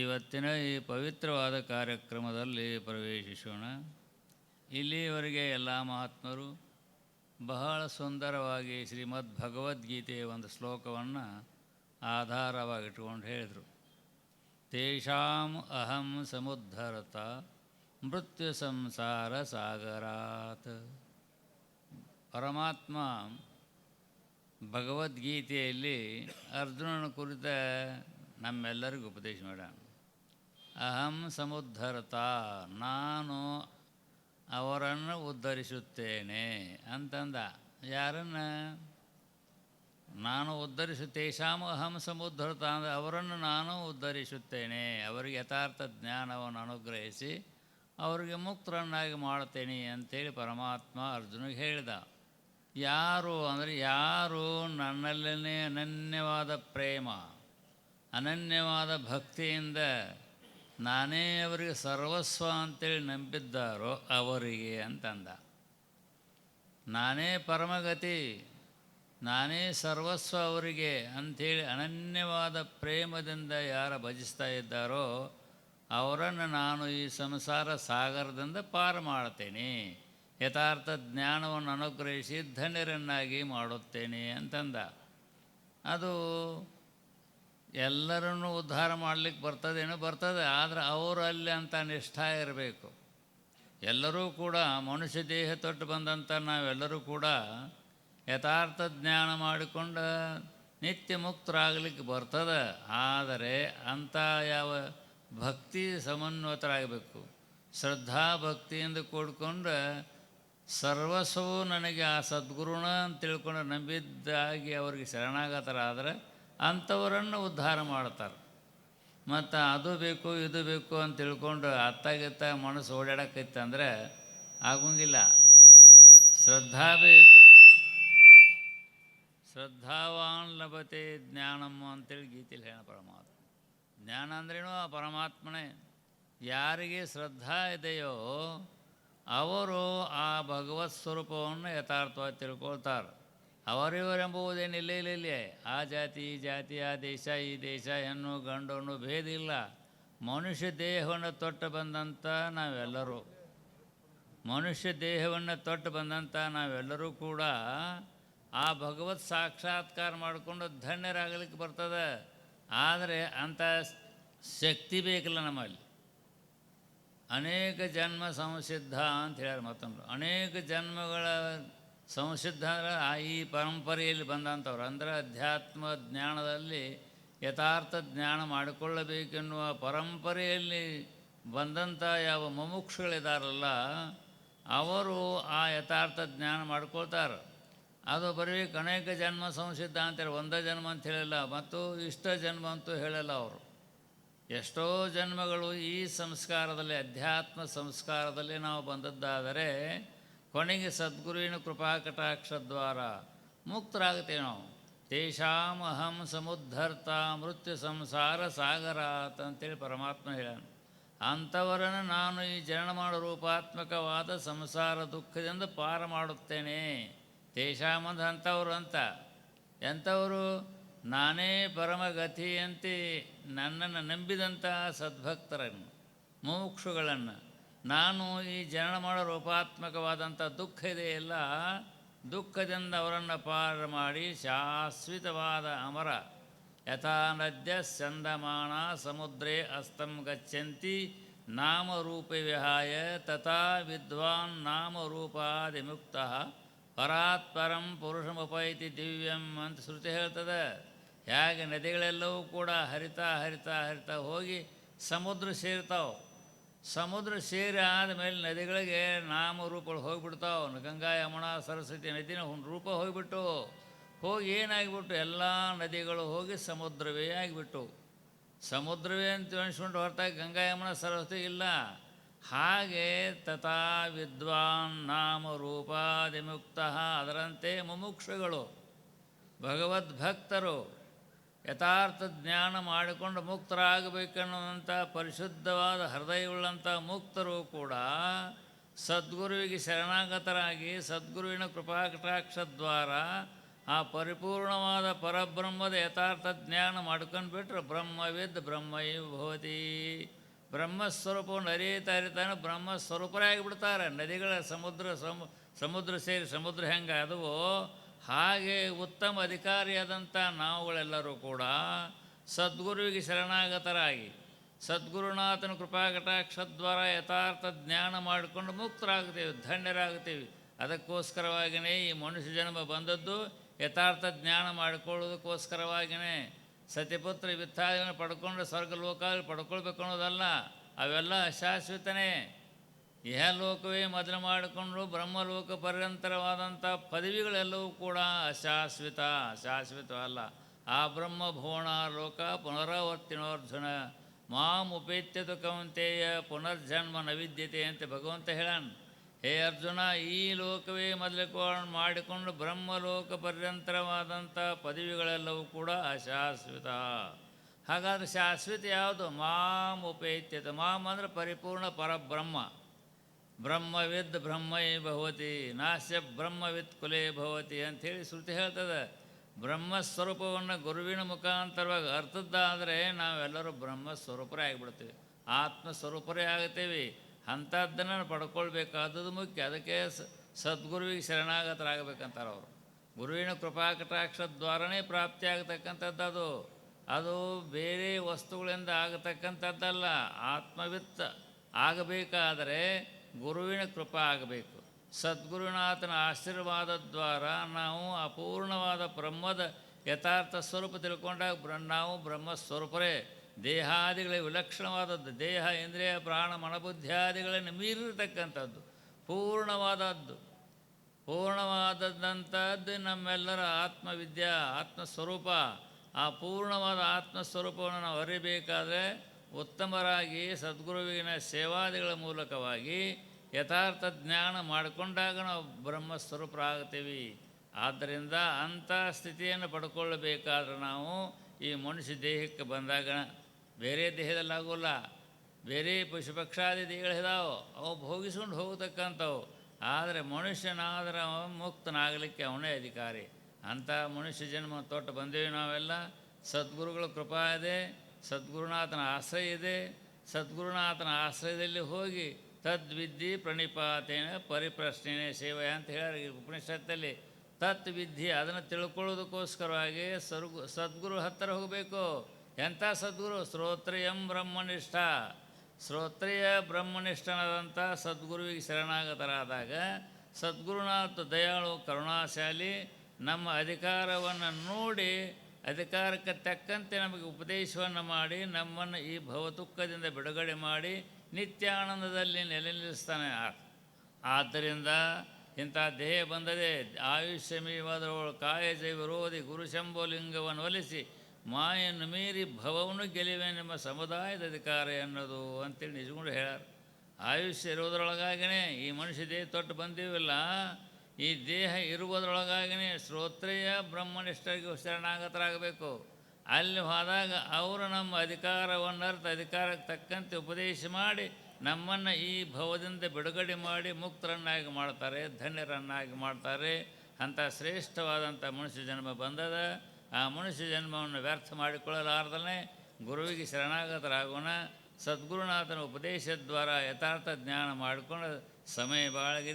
ಇವತ್ತಿನ ಈ ಪವಿತ್ರವಾದ ಕಾರ್ಯಕ್ರಮದಲ್ಲಿ ಪ್ರವೇಶಿಸೋಣ. ಇಲ್ಲಿಯವರೆಗೆ ಎಲ್ಲ ಮಹಾತ್ಮರು ಬಹಳ ಸುಂದರವಾಗಿ ಶ್ರೀಮದ್ ಭಗವದ್ಗೀತೆಯ ಒಂದು ಶ್ಲೋಕವನ್ನು ಆಧಾರವಾಗಿಟ್ಕೊಂಡು ಹೇಳಿದರು. ತೇಷಾಂ ಅಹಂ ಸಮುದ್ಧರತ ಮೃತ್ಯು ಸಂಸಾರ ಸಾಗರಾತ್. ಪರಮಾತ್ಮ ಭಗವದ್ಗೀತೆಯಲ್ಲಿ ಅರ್ಜುನನ ಕುರಿತ ನಮ್ಮೆಲ್ಲರಿಗೂ ಉಪದೇಶ ಮಾಡೋಣ ಅಹಂ ಸಮುದ್ಧರ್ತ, ನಾನು ಅವರನ್ನು ಉದ್ಧರಿಸುತ್ತೇನೆ ಅಂತಂದ. ಯಾರನ್ನು? ನಾನು ಉದ್ಧರಿಸು ತೇಷಾಮ ಅಹಂ ಸಮುದ್ಧರ್ತ ಅಂದರೆ ಅವರನ್ನು ನಾನು ಉದ್ಧರಿಸುತ್ತೇನೆ. ಅವರಿಗೆ ಯಥಾರ್ಥ ಜ್ಞಾನವನ್ನು ಅನುಗ್ರಹಿಸಿ ಅವರಿಗೆ ಮುಕ್ತರನ್ನಾಗಿ ಮಾಡ್ತೇನೆ ಅಂಥೇಳಿ ಪರಮಾತ್ಮ ಅರ್ಜುನಿಗೆ ಹೇಳಿದ. ಯಾರು ಅಂದರೆ ಯಾರು ನನ್ನಲ್ಲೇ ಅನನ್ಯವಾದ ಪ್ರೇಮ, ಅನನ್ಯವಾದ ಭಕ್ತಿಯಿಂದ ನಾನೇ ಅವರಿಗೆ ಸರ್ವಸ್ವ ಅಂತೇಳಿ ನಂಬಿದ್ದಾರೋ ಅವರಿಗೆ ಅಂತಂದ. ನಾನೇ ಪರಮಗತಿ, ನಾನೇ ಸರ್ವಸ್ವ ಅವರಿಗೆ ಅಂಥೇಳಿ ಅನನ್ಯವಾದ ಪ್ರೇಮದಿಂದ ಯಾರ ಭಜಿಸ್ತಾ ಇದ್ದಾರೋ ಅವರನ್ನು ನಾನು ಈ ಸಂಸಾರ ಸಾಗರದಿಂದ ಪಾರು ಮಾಡ್ತೇನೆ. ಯಥಾರ್ಥ ಜ್ಞಾನವನ್ನು ಅನುಗ್ರಹಿಸಿ ಧನ್ಯರನ್ನಾಗಿ ಮಾಡುತ್ತೇನೆ ಅಂತಂದ. ಅದು ಎಲ್ಲರನ್ನೂ ಉದ್ಧಾರ ಮಾಡಲಿಕ್ಕೆ ಬರ್ತದೇನೋ ಬರ್ತದೆ, ಆದರೆ ಅಲ್ಲಿ ಅಂತ ನಿಷ್ಠ ಇರಬೇಕು. ಎಲ್ಲರೂ ಕೂಡ ಮನುಷ್ಯ ದೇಹ ತೊಟ್ಟು ಬಂದಂಥ ನಾವೆಲ್ಲರೂ ಕೂಡ ಯಥಾರ್ಥ ಜ್ಞಾನ ಮಾಡಿಕೊಂಡು ನಿತ್ಯ ಮುಕ್ತರಾಗಲಿಕ್ಕೆ ಬರ್ತದೆ. ಆದರೆ ಅಂಥ ಯಾವ ಭಕ್ತಿ ಸಮನ್ವತರಾಗಬೇಕು. ಶ್ರದ್ಧಾ ಭಕ್ತಿಯಿಂದ ಕೂಡ್ಕೊಂಡು ಸರ್ವಸ್ವವು ನನಗೆ ಆ ಸದ್ಗುರುಣ ಅಂತ ತಿಳ್ಕೊಂಡು ನಂಬಿದ್ದಾಗಿ ಅವರಿಗೆ ಶರಣಾಗತರಾದರೆ ಅಂಥವರನ್ನು ಉದ್ಧಾರ ಮಾಡ್ತಾರೆ. ಮತ್ತು ಅದು ಬೇಕು, ಇದು ಬೇಕು ಅಂತ ತಿಳ್ಕೊಂಡು ಅತ್ತಾಗಿತ್ತ ಮನಸ್ಸು ಇತ್ತಂದ್ರೆ ಆಗೋಂಗಿಲ್ಲ. ಶ್ರದ್ಧಾ ಬೇಕು. ಶ್ರದ್ಧಾವಾನ್ ಲಭತೆ ಜ್ಞಾನಮ್ಮ ಅಂತೇಳಿ ಗೀತೆಯಲ್ಲಿ ಹೇಳ ಪರಮಾತ್ಮ. ಜ್ಞಾನ ಅಂದ್ರೇನು? ಆ ಪರಮಾತ್ಮನೇ. ಯಾರಿಗೆ ಶ್ರದ್ಧಾ ಇದೆಯೋ, ಅವರು ಆ ಭಗವತ್ ಸ್ವರೂಪವನ್ನು ಯಥಾರ್ಥವಾಗಿ ತಿಳ್ಕೊಳ್ತಾರೆ. ಅವರಿವರೆಂಬುವುದೇನಿಲ್ಲ ಇಲ್ಲ ಇಲ್ಲಿ ಆ ಜಾತಿ, ಈ ಜಾತಿ, ಆ ದೇಶ, ಈ ದೇಶ ಹೆಣ್ಣು ಗಂಡನ್ನು ಭೇದ ಇಲ್ಲ ಮನುಷ್ಯ ದೇಹವನ್ನು ತೊಟ್ಟು ಬಂದಂಥ ನಾವೆಲ್ಲರೂ. ಮನುಷ್ಯ ದೇಹವನ್ನು ತೊಟ್ಟು ಬಂದಂಥ ನಾವೆಲ್ಲರೂ ಕೂಡ ಆ ಭಗವತ್ ಸಾಕ್ಷಾತ್ಕಾರ ಮಾಡಿಕೊಂಡು ಧನ್ಯರಾಗಲಿಕ್ಕೆ ಬರ್ತದೆ. ಆದರೆ ಅಂಥ ಶಕ್ತಿ ಬೇಕಿಲ್ಲ ನಮ್ಮಲ್ಲಿ. ಅನೇಕ ಜನ್ಮ ಸಂಸಿದ್ಧ ಅಂತ ಹೇಳ್ಯಾರ ಮತ್ತೊಂದು. ಅನೇಕ ಜನ್ಮಗಳ ಸಂಸಿದ್ಧ ಅಂದರೆ ಆ ಈ ಪರಂಪರೆಯಲ್ಲಿ ಬಂದಂಥವ್ರು. ಅಂದರೆ ಅಧ್ಯಾತ್ಮ ಜ್ಞಾನದಲ್ಲಿ ಯಥಾರ್ಥ ಜ್ಞಾನ ಮಾಡಿಕೊಳ್ಳಬೇಕೆನ್ನುವ ಪರಂಪರೆಯಲ್ಲಿ ಬಂದಂಥ ಯಾವ ಮುಮುಕ್ಷುಗಳಿದಾರಲ್ಲ, ಅವರು ಆ ಯಥಾರ್ಥ ಜ್ಞಾನ ಮಾಡ್ಕೊಳ್ತಾರೆ. ಅದು ಬರೀ ಅನೇಕ ಜನ್ಮ ಸಂಸಿದ್ಧ ಅಂತೇಳಿ ಒಂದೇ ಜನ್ಮ ಅಂತ ಹೇಳಿಲ್ಲ, ಮತ್ತು ಇಷ್ಟ ಜನ್ಮ ಅಂತೂ ಹೇಳಲ್ಲ ಅವರು. ಎಷ್ಟೋ ಜನ್ಮಗಳು ಈ ಸಂಸ್ಕಾರದಲ್ಲಿ, ಅಧ್ಯಾತ್ಮ ಸಂಸ್ಕಾರದಲ್ಲಿ ನಾವು ಬಂದದ್ದಾದರೆ ಕೊನೆಗೆ ಸದ್ಗುರುವಿನ ಕೃಪಾಕಟಾಕ್ಷದ್ವಾರ ಕಟಾಕ್ಷ ದ್ವಾರ ಮುಕ್ತರಾಗುತ್ತೇವೆ ನಾವು. ತೇಷಾಂ ಅಹಂ ಸಮುದ್ಧರ್ತ ಮೃತ್ಯು ಸಂಸಾರ ಸಾಗರ ಅಂತೇಳಿ ಪರಮಾತ್ಮ ಹೇಳ್ಯಾನ ಅಂಥವರನ್ನು ನಾನು ಈ ಜನನಮಾಡ ರೂಪಾತ್ಮಕವಾದ ಸಂಸಾರ ದುಃಖದಿಂದ ಪಾರ ಮಾಡುತ್ತೇನೆ. ತೇಷಾಮಂದ ಅಂಥವರು ಅಂತ. ಎಂಥವರು ನಾನೇ ಪರಮಗತಿಯಂತೆ ನನ್ನನ್ನು ನಂಬಿದಂಥ ಸದ್ಭಕ್ತರನ್ನು ಮುಮುಕ್ಷುಗಳನ್ನು ನಾನು ಈ ಜನನ ಮಾಡೋ ರೂಪಾತ್ಮಕವಾದಂಥ ದುಃಖ ಇದೆಯಲ್ಲ, ದುಃಖದಿಂದ ಅವರನ್ನು ಪಾರ ಮಾಡಿ ಶಾಶ್ವತವಾದ ಅಮರ. ಯಥಾ ನದ್ಯ ಚಂದಮಾನ ಸಮುದ್ರೇ ಅಸ್ತಂ ಗಚ್ಚಂತಿ ನಾಮರೂಪ ವಿಹಾಯ ತಥಾ ವಿದ್ವಾನ್ ನಾಮರೂಪಾದಿ ಮುಕ್ತ ಪರಾತ್ ಪರಂ ಪುರುಷಮುಪೈತಿ ದಿವ್ಯಂ ಅಂತ ಶ್ರುತಿ ಹೇಳ್ತದೆ. ಹೇಗೆ ನದಿಗಳೆಲ್ಲವೂ ಕೂಡ ಹರಿತಾ ಹರಿತಾ ಹರಿತಾ ಹೋಗಿ ಸಮುದ್ರ ಸೇರ್ತಾವೆ. ಸಮುದ್ರ ಸೇರಿ ಆದಮೇಲೆ ನದಿಗಳಿಗೆ ನಾಮರೂಪಗಳು ಹೋಗಿಬಿಡ್ತಾವೆ. ಗಂಗಾ, ಯಮುನಾ, ಸರಸ್ವತಿ ನದಿನ ರೂಪ ಹೋಗಿಬಿಟ್ಟು, ಹೋಗಿ ಏನಾಗಿಬಿಟ್ಟು ಎಲ್ಲ ನದಿಗಳು ಹೋಗಿ ಸಮುದ್ರವೇ ಆಗಿಬಿಟ್ಟು. ಸಮುದ್ರವೇ ಅಂತ ಅನಿಸ್ಕೊಂಡು ಹೊರತಾಗಿ ಗಂಗಾ, ಯಮುನಾ, ಸರಸ್ವತಿ ಇಲ್ಲ. ಹಾಗೆ ತಥಾ ವಿದ್ವಾನ್ ನಾಮ ರೂಪಾದಿ ಮುಕ್ತ ಅದರಂತೆ ಮುಮುಕ್ಷುಗಳು, ಭಗವದ್ಭಕ್ತರು. ಯಥಾರ್ಥ ಜ್ಞಾನ ಮಾಡಿಕೊಂಡು ಮುಕ್ತರಾಗಬೇಕನ್ನುವಂಥ ಪರಿಶುದ್ಧವಾದ ಹೃದಯವುಳ್ಳಂಥ ಮುಕ್ತರು ಕೂಡ ಸದ್ಗುರುವಿಗೆ ಶರಣಾಗತರಾಗಿ ಸದ್ಗುರುವಿನ ಕೃಪಾಕಟಾಕ್ಷ ದ್ವಾರ ಆ ಪರಿಪೂರ್ಣವಾದ ಪರಬ್ರಹ್ಮದ ಯಥಾರ್ಥ ಜ್ಞಾನ ಮಾಡ್ಕೊಂಡು ಬಿಟ್ರೆ ಬ್ರಹ್ಮವಿದ್ ಬ್ರಹ್ಮೈವ ಭವತಿ. ಬ್ರಹ್ಮಸ್ವರೂಪವನ್ನು ಅರಿಯುತ್ತಾ ಅರಿತಾನೆ ಬ್ರಹ್ಮಸ್ವರೂಪರೇ ಆಗಿಬಿಡ್ತಾರೆ ನದಿಗಳ ಸಮುದ್ರ ಸಮು, ಸಮುದ್ರ ಸೇರಿ ಸಮುದ್ರ ಹೆಂಗೆ ಅದವೋ ಹಾಗೆ ಉತ್ತಮ ಅಧಿಕಾರಿಯಾದಂಥ ನಾವುಗಳೆಲ್ಲರೂ ಕೂಡ ಸದ್ಗುರುವಿಗೆ ಶರಣಾಗತರಾಗಿ, ಸದ್ಗುರುನಾಥನ ಕೃಪಾಕಟಾಕ್ಷದ್ವಾರ ಯಥಾರ್ಥ ಜ್ಞಾನ ಮಾಡಿಕೊಂಡು ಮುಕ್ತರಾಗ್ತೇವೆ ಧನ್ಯರಾಗ್ತೀವಿ ಅದಕ್ಕೋಸ್ಕರವಾಗಿಯೇ ಈ ಮನುಷ್ಯ ಜನ್ಮ ಬಂದದ್ದು ಯಥಾರ್ಥ ಜ್ಞಾನ ಮಾಡಿಕೊಳ್ಳೋದಕ್ಕೋಸ್ಕರವಾಗಿಯೇ ಸತಿಪುತ್ರ ವಿತ್ತಾದಿಗಳನ್ನು ಪಡ್ಕೊಂಡು ಸ್ವರ್ಗ ಲೋಕಾದಲ್ಲಿ ಪಡ್ಕೊಳ್ಬೇಕು ಅನ್ನೋದಲ್ಲ, ಅವೆಲ್ಲ ಅಶಾಶ್ವತನೇ ಇಹಲೋಕವೇ ಮೊದಲು ಮಾಡಿಕೊಂಡು ಬ್ರಹ್ಮಲೋಕ ಪರ್ಯಂತರವಾದಂಥ ಪದವಿಗಳೆಲ್ಲವೂ ಕೂಡ ಅಶಾಶ್ವಿತ ಶಾಶ್ವಿತವಲ್ಲ ಆ ಬ್ರಹ್ಮ ಭುವನ ಲೋಕ ಪುನರಾವರ್ತಿನೋರ್ಜುನ ಮಾಂ ಉಪೇತ್ಯತು ಕೌಂತೆಯ ಪುನರ್ಜನ್ಮ ನವಿದ್ಯತೆ ವಿದ್ಯತೆ ಅಂತ ಭಗವಂತ ಹೇಳಾನ. ಹೇ ಅರ್ಜುನ, ಈ ಲೋಕವೇ ಮೊದಲುಕೊಂಡು ಮಾಡಿಕೊಂಡು ಬ್ರಹ್ಮಲೋಕ ಪರ್ಯಂತರವಾದಂಥ ಪದವಿಗಳೆಲ್ಲವೂ ಕೂಡ ಅಶಾಶ್ವಿತ. ಹಾಗಾದ್ರೆ ಶಾಶ್ವತ ಯಾವುದು? ಮಾಂ ಉಪೇತ್ಯತ. ಮಾಂ ಅಂದರೆ ಪರಿಪೂರ್ಣ ಪರಬ್ರಹ್ಮ. ಬ್ರಹ್ಮವಿದ್ ಬ್ರಹ್ಮೈ ಭವತಿ ನಾಶ್ಯ ಬ್ರಹ್ಮವಿತ್ ಕುಲೇ ಭವತಿ ಅಂಥೇಳಿ ಶ್ರುತಿ ಹೇಳ್ತದೆ. ಬ್ರಹ್ಮಸ್ವರೂಪವನ್ನು ಗುರುವಿನ ಮುಖಾಂತರವಾಗಿ ಅರ್ಥದ್ದಾದರೆ ನಾವೆಲ್ಲರೂ ಬ್ರಹ್ಮಸ್ವರೂಪರೇ ಆಗಿಬಿಡ್ತೀವಿ. ಆತ್ಮಸ್ವರೂಪರೇ ಆಗ್ತೇವೆ ಅಂಥದ್ದನ್ನು ಪಡ್ಕೊಳ್ಬೇಕಾದದ್ದು ಮುಖ್ಯ. ಅದಕ್ಕೆ ಸದ್ಗುರುವಿಗೆ ಶರಣಾಗತರಾಗಬೇಕಂತಾರೆ ಅವರು. ಗುರುವಿನ ಕೃಪಾಕಟಾಕ್ಷ ದ್ವಾರನೇ ಪ್ರಾಪ್ತಿಯಾಗತಕ್ಕಂಥದ್ದು ಅದು. ಅದು ಬೇರೆ ವಸ್ತುಗಳಿಂದ ಆಗತಕ್ಕಂಥದ್ದಲ್ಲ. ಆತ್ಮವಿತ್ತ ಆಗಬೇಕಾದರೆ ಗುರುವಿನ ಕೃಪಾ ಆಗಬೇಕು. ಸದ್ಗುರುನಾಥನ ಆಶೀರ್ವಾದ ದ್ವಾರ ನಾವು ಅಪೂರ್ಣವಾದ ಬ್ರಹ್ಮದ ಯಥಾರ್ಥ ಸ್ವರೂಪ ತಿಳ್ಕೊಂಡಾಗ ನಾವು ಬ್ರಹ್ಮ ಸ್ವರೂಪರೇ ದೇಹಾದಿಗಳ ವಿಲಕ್ಷಣವಾದದ್ದು ದೇಹ, ಇಂದ್ರಿಯ, ಪ್ರಾಣ, ಮನಬುದ್ಧಿಯಾದಿಗಳನ್ನು ಮೀರಿರ್ತಕ್ಕಂಥದ್ದು. ಪೂರ್ಣವಾದದ್ದು. ಪೂರ್ಣವಾದದ್ದಂಥದ್ದು ನಮ್ಮೆಲ್ಲರ ಆತ್ಮವಿದ್ಯಾ, ಆತ್ಮಸ್ವರೂಪ. ಆ ಪೂರ್ಣವಾದ ಆತ್ಮಸ್ವರೂಪವನ್ನು ನಾವು ಅರಿಬೇಕಾದರೆ ಉತ್ತಮರಾಗಿ ಸದ್ಗುರುವಿನ ಸೇವಾದಿಗಳ ಮೂಲಕವಾಗಿ ಯಥಾರ್ಥ ಜ್ಞಾನ ಮಾಡಿಕೊಂಡಾಗ ನಾವು ಬ್ರಹ್ಮಸ್ವರೂಪರಾಗ್ತೀವಿ. ಆದ್ದರಿಂದ ಅಂಥ ಸ್ಥಿತಿಯನ್ನು ಪಡ್ಕೊಳ್ಳಬೇಕಾದ್ರೆ ನಾವು ಈ ಮನುಷ್ಯ ದೇಹಕ್ಕೆ ಬಂದಾಗ ಬೇರೆ ದೇಹದಲ್ಲಿ ಆಗೋಲ್ಲ. ಬೇರೆ ಪಶುಪಕ್ಷಾದಿ ದೇಹಗಳು ದೇಹಗಳಿದಾವೆ ಅವು ಭೋಗಿಸ್ಕೊಂಡು ಹೋಗತಕ್ಕಂಥವು. ಆದರೆ ಮನುಷ್ಯನಾದ್ರೆ ಅವ ಮುಕ್ತನಾಗಲಿಕ್ಕೆ ಅವನೇ ಅಧಿಕಾರಿ. ಅಂಥ ಮನುಷ್ಯ ಜನ್ಮ ತೊಟ್ಟು ಬಂದೇವೆ ನಾವೆಲ್ಲ. ಸದ್ಗುರುಗಳ ಕೃಪಾ ಇದೆ. ಸದ್ಗುರುನಾಥನ ಆಶ್ರಯ ಇದೆ. ಸದ್ಗುರುನಾಥನ ಆಶ್ರಯದಲ್ಲಿ ಹೋಗಿ ತದ್ವಿದ್ಯೆ ಪ್ರಣಿಪಾತೇನ ಪರಿಪ್ರಶ್ನೆ ಸೇವೆ ಅಂತ ಹೇಳಿ ಉಪನಿಷತ್ತಲ್ಲಿ. ತತ್ವಿದ್ಧಿ ಅದನ್ನು ತಿಳ್ಕೊಳ್ಳೋದಕ್ಕೋಸ್ಕರವಾಗಿ ಸರ್ಗು, ಸದ್ಗುರು ಹತ್ತಿರ ಹೋಗಬೇಕು. ಎಂಥ ಸದ್ಗುರು? ಶ್ರೋತ್ರಿಯಂ ಬ್ರಹ್ಮನಿಷ್ಠ. ಶ್ರೋತ್ರಿಯ ಬ್ರಹ್ಮನಿಷ್ಠನಾದಂಥ ಸದ್ಗುರುವಿಗೆ ಶರಣಾಗತರಾದಾಗ ಸದ್ಗುರುನಾಥ ದಯಾಳು ಕರುಣಾಶಾಲಿ ನಮ್ಮ ಅಧಿಕಾರವನ್ನು ನೋಡಿ ಅಧಿಕಾರಕ್ಕೆ ತಕ್ಕಂತೆ ನಮಗೆ ಉಪದೇಶವನ್ನು ಮಾಡಿ ನಮ್ಮನ್ನು ಈ ಭವದುಃಖದಿಂದ ಬಿಡುಗಡೆ ಮಾಡಿ ನಿತ್ಯಾನಂದದಲ್ಲಿ ನೆಲೆ ನಿಲ್ಲಿಸ್ತಾನೆ. ಆದ್ದರಿಂದ ಇಂಥ ದೇಹ ಬಂದದೆ ಆಯುಷ್ಯ ಮೀವಾದವಳು ಕಾಯಜ ವಿರೋಧಿ ಗುರುಶಂಭುಲಿಂಗವನ್ನು ಒಲಿಸಿ ಮಾಯನ್ನು ಮೀರಿ ಭವವನ್ನು ಗೆಲಿವೆ ನಿಮ್ಮ ಸಮುದಾಯದ ಅಧಿಕಾರ ಎನ್ನೋದು ಅಂತೇಳಿ ನಿಜಗಳು ಹೇಳ್ಯಾರ. ಆಯುಷ್ಯ ಇರೋದ್ರೊಳಗಾಗಿನೇ ಈ ಮನುಷ್ಯ ದೇಹ ತೊಟ್ಟು ಬಂದೀವಿಲ್ಲ. ಈ ದೇಹ ಇರುವುದರೊಳಗಾಗಿನೇ ಶ್ರೋತ್ರೇಯ ಬ್ರಹ್ಮನಿಷ್ಠರಿಗೆ ಶರಣಾಗತರಾಗಬೇಕು. ಅಲ್ಲಿ ಹೋದಾಗ ಅವರು ನಮ್ಮ ಅಧಿಕಾರವನ್ನು ಅರ್ಥ ಅಧಿಕಾರಕ್ಕೆ ತಕ್ಕಂತೆ ಉಪದೇಶ ಮಾಡಿ ನಮ್ಮನ್ನು ಈ ಭವದಿಂದ ಬಿಡುಗಡೆ ಮಾಡಿ ಮುಕ್ತರನ್ನಾಗಿ ಮಾಡ್ತಾರೆ, ಧನ್ಯರನ್ನಾಗಿ ಮಾಡ್ತಾರೆ. ಅಂಥ ಶ್ರೇಷ್ಠವಾದಂಥ ಮನುಷ್ಯ ಜನ್ಮ ಬಂದದ. ಆ ಮನುಷ್ಯ ಜನ್ಮವನ್ನು ವ್ಯರ್ಥ ಮಾಡಿಕೊಳ್ಳಲಾರ್ದಲೇ ಗುರುವಿಗೆ ಶರಣಾಗತರಾಗೋಣ. ಸದ್ಗುರುನಾಥನ ಉಪದೇಶದ ದ್ವಾರ ಯಥಾರ್ಥ ಜ್ಞಾನ ಮಾಡಿಕೊಂಡು ಸಮಯ ಬಾಳಗಿದೆ.